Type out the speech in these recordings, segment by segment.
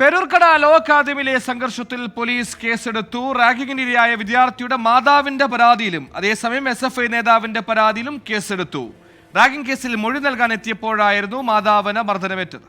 Peroorkada law അക്കാദമിയിലെ സംഘർഷത്തിൽ police കേസെടുത്തു. റാഗിങ്ങിനിരയായ വിദ്യാർത്ഥിയുടെ മാതാവിന്റെ പരാതിയിലും അതേസമയം എസ് എഫ് ഐ നേതാവിന്റെ പരാതിയിലും കേസെടുത്തു. റാഗിംഗ് കേസിൽ മൊഴി നൽകാൻ എത്തിയപ്പോഴായിരുന്നു മാതാവിന് മർദ്ദനമേറ്റത്.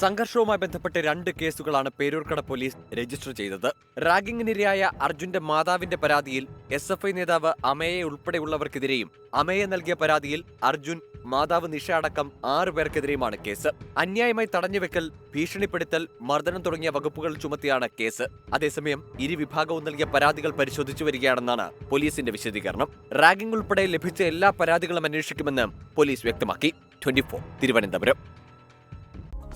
സംഘർഷവുമായി ബന്ധപ്പെട്ട് രണ്ട് കേസുകളാണ് പേരൂർക്കട പോലീസ് രജിസ്റ്റർ ചെയ്തത്. റാഗിങ്ങിനിരയായ അർജുന്റെ മാതാവിന്റെ പരാതിയിൽ എസ് എഫ് ഐ നേതാവ് അമയെ ഉൾപ്പെടെയുള്ളവർക്കെതിരെയും അമയെ നൽകിയ പരാതിയിൽ അർജുൻ മാതാവ് നിഷ അടക്കം ആറു പേർക്കെതിരെയുമാണ് കേസ്. അന്യായമായി തടഞ്ഞുവെക്കൽ ഭീഷണിപ്പെടുത്തൽ മർദ്ദനം തുടങ്ങിയ വകുപ്പുകൾ ചുമത്തിയാണ് കേസ്. അതേസമയം ഇരുവിഭാഗവും നൽകിയ പരാതികൾ പരിശോധിച്ചു വരികയാണെന്നാണ് പോലീസിന്റെ വിശദീകരണം. റാഗിംഗ് ഉൾപ്പെടെ ലഭിച്ച എല്ലാ പരാതികളും അന്വേഷിക്കുമെന്ന് പോലീസ് വ്യക്തമാക്കി. ട്വന്റി തിരുവനന്തപുരം.